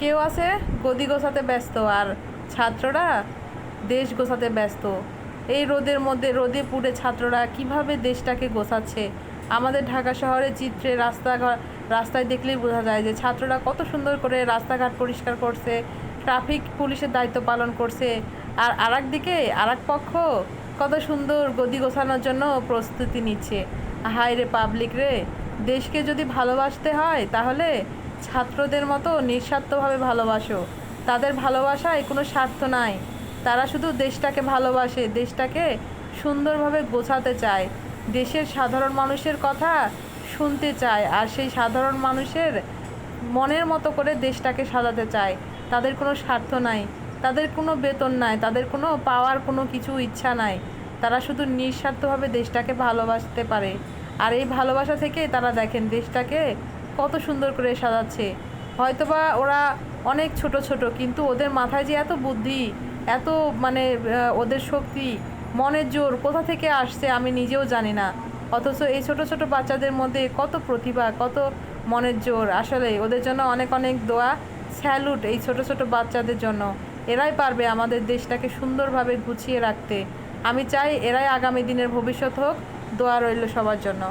কেউ আছে? গদি গোছাতে ব্যস্ত। আর ছাত্ররা দেশ গোছাতে ব্যস্ত। এই রোদের মধ্যে, রোদে পুড়ে ছাত্ররা কীভাবে দেশটাকে গোছাচ্ছে? আমাদের ঢাকা শহরে চিত্রে রাস্তাঘাট, রাস্তায় দেখলেই বোঝা যায় যে ছাত্ররা কত সুন্দর করে রাস্তাঘাট পরিষ্কার করছে, ট্রাফিক পুলিশের দায়িত্ব পালন করছে। আর আরেক দিকে, আরেক পক্ষ কত সুন্দর গদি গোছানোর জন্য প্রস্তুতি নিচ্ছে। হায় রে পাবলিক রে, দেশকে যদি ভালোবাসতে হয় তাহলে ছাত্রদের মতো নিঃস্বার্থভাবে ভালোবাসো। তাদের ভালোবাসায় কোনো স্বার্থ নাই। তারা শুধু দেশটাকে ভালোবাসে, দেশটাকে সুন্দরভাবে গোছাতে চায়। দেশের সাধারণ মানুষের কথা শুনতে চায় আর সেই সাধারণ মানুষের মনের মতো করে দেশটাকে সাজাতে চায়। তাদের কোনো স্বার্থ নাই। তাদের কোনো বেতন নাই। তাদের কোনো পাওয়ার কোনো কিছু ইচ্ছা নাই। তারা শুধু নিঃস্বার্থভাবে দেশটাকে ভালোবাসতে পারে। আর এই ভালোবাসা থেকে তারা দেখেন দেশটাকে কত সুন্দর করে সাজাচ্ছে। হয়তোবা ওরা অনেক ছোট ছোট, কিন্তু ওদের মাথায় যে এত বুদ্ধি, এত মানে ওদের শক্তি, মনের জোর কোথা থেকে আসছে আমি নিজেও জানি না। অথচ এই ছোট ছোট বাচ্চাদের মধ্যে কত প্রতিভা, কত মনের জোর। আসলে ওদের জন্য অনেক অনেক দোয়া, স্যালুট এই ছোট ছোট বাচ্চাদের জন্য। এরাই পারবে আমাদের দেশটাকে সুন্দরভাবে গুছিয়ে রাখতে। আমি চাই এরাই আগামী দিনের ভবিষ্যৎ হোক। দোয়া রইল সবার জন্য।